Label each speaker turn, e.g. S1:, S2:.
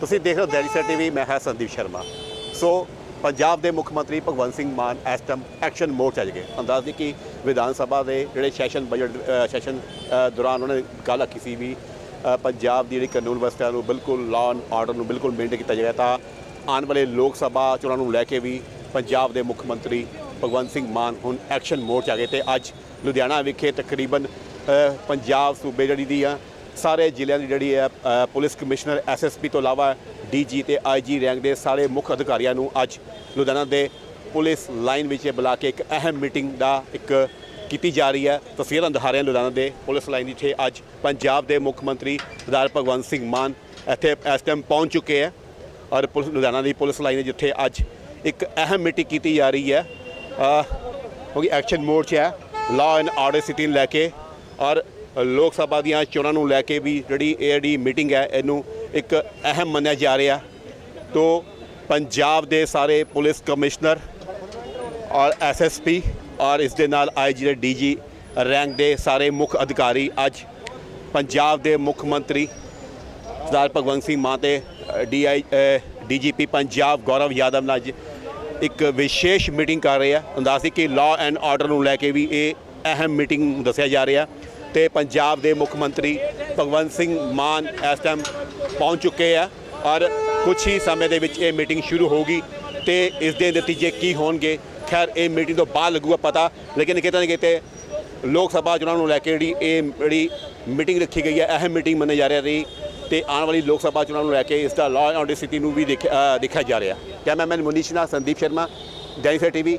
S1: ਤੁਸੀਂ ਦੇਖ ਰਹੇ ਹੋ ਦੈਨਿਕ ਟੀਵੀ, ਮੈਂ ਹਾਂ ਸੰਦੀਪ ਸ਼ਰਮਾ। ਸੋ ਪੰਜਾਬ ਦੇ ਮੁੱਖ ਮੰਤਰੀ ਭਗਵੰਤ ਸਿੰਘ ਮਾਨ ਇਸ ਟਾਈਮ ਐਕਸ਼ਨ ਮੋਡ 'ਚ ਆ ਗਏ ਅੰਦਾਜ਼ ਦੀ ਕਿ ਵਿਧਾਨ ਸਭਾ ਦੇ ਜਿਹੜੇ ਸੈਸ਼ਨ ਬਜਟ ਸੈਸ਼ਨ ਦੌਰਾਨ ਉਹਨਾਂ ਨੇ ਗੱਲ ਆਖੀ ਸੀ ਵੀ ਪੰਜਾਬ ਦੀ ਜਿਹੜੀ ਕਾਨੂੰਨ ਵਿਵਸਥਾ ਨੂੰ ਬਿਲਕੁਲ ਲਾਅ ਐਂਡ ਆਰਡਰ ਨੂੰ ਬਿਲਕੁਲ ਮੇਨਟੇਨ ਕੀਤਾ ਜਾਏਗਾ ਤਾਂ ਆਉਣ ਵਾਲੇ ਲੋਕ ਸਭਾ ਚੋਣਾਂ ਨੂੰ ਲੈ ਕੇ ਵੀ ਪੰਜਾਬ ਦੇ ਮੁੱਖ ਮੰਤਰੀ ਭਗਵੰਤ ਸਿੰਘ ਮਾਨ ਹੁਣ ਐਕਸ਼ਨ ਮੋਡ 'ਚ ਆ ਗਏ ਤੇ ਅੱਜ ਲੁਧਿਆਣਾ ਵਿਖੇ ਤਕਰੀਬਨ ਪੰਜਾਬ ਸੂਬੇ ਜਿਹੜੀ ਦੀ ਆ ਸਾਰੇ ਜ਼ਿਲ੍ਹਿਆਂ ਦੀ ਜਿਹੜੀ ਹੈ ਪੁਲਿਸ ਕਮਿਸ਼ਨਰ ਐਸਐਸਪੀ ਤੋਂ ਇਲਾਵਾ ਡੀਜੀ ਤੇ ਆਈਜੀ ਰੈਂਕ ਦੇ ਸਾਰੇ ਮੁੱਖ ਅਧਿਕਾਰੀਆਂ ਨੂੰ ਅੱਜ ਲੁਧਿਆਣਾ ਦੇ ਪੁਲਿਸ ਲਾਈਨ ਵਿੱਚ ਬੁਲਾ ਕੇ ਇੱਕ ਅਹਿਮ ਮੀਟਿੰਗ ਦਾ ਇੱਕ ਕੀਤੀ ਜਾ ਰਹੀ ਹੈ। ਤਸਵੀਰਾਂ ਦਿਖਾ ਰਹੇ ਲੁਧਿਆਣਾ ਦੇ ਪੁਲਿਸ ਲਾਈਨ ਜਿੱਥੇ ਅੱਜ ਪੰਜਾਬ ਦੇ ਮੁੱਖ ਮੰਤਰੀ ਸਰਦਾਰ ਭਗਵੰਤ ਸਿੰਘ ਮਾਨ ਇੱਥੇ ਇਸ ਟਾਈਮ ਪਹੁੰਚ ਚੁੱਕੇ ਹੈ ਔਰ ਪੁਲਿਸ ਲੁਧਿਆਣਾ ਦੀ ਪੁਲਿਸ ਲਾਈਨ ਜਿੱਥੇ ਅੱਜ ਇੱਕ ਅਹਿਮ ਮੀਟਿੰਗ ਕੀਤੀ ਜਾ ਰਹੀ ਹੈ। ਕਿਉਂਕਿ ਐਕਸ਼ਨ ਮੋਡ 'ਚ ਹੈ ਲਾਅ ਐਂਡ ਆਰਡਰ ਸਿਟੀ ਨੂੰ ਲੈ ਕੇ ਔਰ ਲੋਕ ਸਭਾ ਦੀਆਂ ਚੋਣਾਂ ਨੂੰ ਲੈ ਕੇ ਵੀ ਜਿਹੜੀ ਇਹ ਜਿਹੜੀ ਮੀਟਿੰਗ ਹੈ, ਇਹਨੂੰ ਇੱਕ ਅਹਿਮ ਮੰਨਿਆ ਜਾ ਰਿਹਾ। ਤੋ ਪੰਜਾਬ ਦੇ ਸਾਰੇ ਪੁਲਿਸ ਕਮਿਸ਼ਨਰ ਔਰ ਐਸਐਸਪੀ ਔਰ ਇਸ ਦੇ ਨਾਲ ਆਈਜੀ ਦੇ ਡੀਜੀ ਰੈਂਕ ਦੇ ਸਾਰੇ ਮੁੱਖ ਅਧਿਕਾਰੀ ਅੱਜ ਪੰਜਾਬ ਦੇ ਮੁੱਖ ਮੰਤਰੀ ਸਰਦਾਰ ਭਗਵੰਤ ਸਿੰਘ ਮਾਨ ਤੇ ਡੀਆਈ ਡੀਜੀਪੀ ਪੰਜਾਬ ਗੌਰਵ ਯਾਦਵ ਨਾਲ ਅੱਜ ਇੱਕ ਵਿਸ਼ੇਸ਼ ਮੀਟਿੰਗ ਕਰ ਰਹੇ ਆ। ਅੰਦਾਜ਼ ਕਿ ਲਾਅ ਐਂਡ ਆਰਡਰ ਨੂੰ ਲੈ ਕੇ ਵੀ ਇਹ ਅਹਿਮ ਮੀਟਿੰਗ ਦੱਸਿਆ ਜਾ ਰਿਹਾ। ਤੇ ਪੰਜਾਬ ਦੇ ਮੁੱਖ ਮੰਤਰੀ ਭਗਵੰਤ ਸਿੰਘ ਮਾਨ ਇਸ ਟਾਈਮ ਪਹੁੰਚ ਚੁੱਕੇ ਆ ਔਰ ਕੁਝ ਹੀ ਸਮੇਂ ਦੇ ਵਿੱਚ ਇਹ ਮੀਟਿੰਗ ਸ਼ੁਰੂ ਹੋਗੀ ਤੇ ਇਸ ਦੇ ਨਤੀਜੇ ਕੀ ਹੋਣਗੇ? ਖੈਰ, ਇਹ ਮੀਟਿੰਗ ਤੋਂ ਬਾਅਦ ਲੱਗੂਗਾ ਪਤਾ, ਲੇਕਿਨ ਕਿਤੇ ਨਾ ਕਿਤੇ ਲੋਕ ਸਭਾ ਚੋਣਾਂ ਨੂੰ ਲੈ ਕੇ ਜਿਹੜੀ ਇਹ ਜਿਹੜੀ ਮੀਟਿੰਗ ਰੱਖੀ ਗਈ ਹੈ, ਅਹਿਮ ਮੀਟਿੰਗ ਮੰਨੀ ਜਾ ਰਹੀ ਤੇ ਆਉਣ ਵਾਲੀ ਲੋਕ ਸਭਾ ਚੋਣਾਂ ਨੂੰ ਲੈ ਕੇ ਇਸ ਦਾ ਲਾਅ ਐਂਡ ਆਰਡਰ ਸਥਿਤੀ ਨੂੰ ਵੀ ਦੇਖ- ਦੇਖਿਆ ਜਾ ਰਿਹਾ। ਕੈਮਰਾਮੈਨ ਮੁਨੀਸ਼ ਨਾਲ ਸੰਦੀਪ ਸ਼ਰਮਾ ਡੈਨੀਸਰ ਟੀਵੀ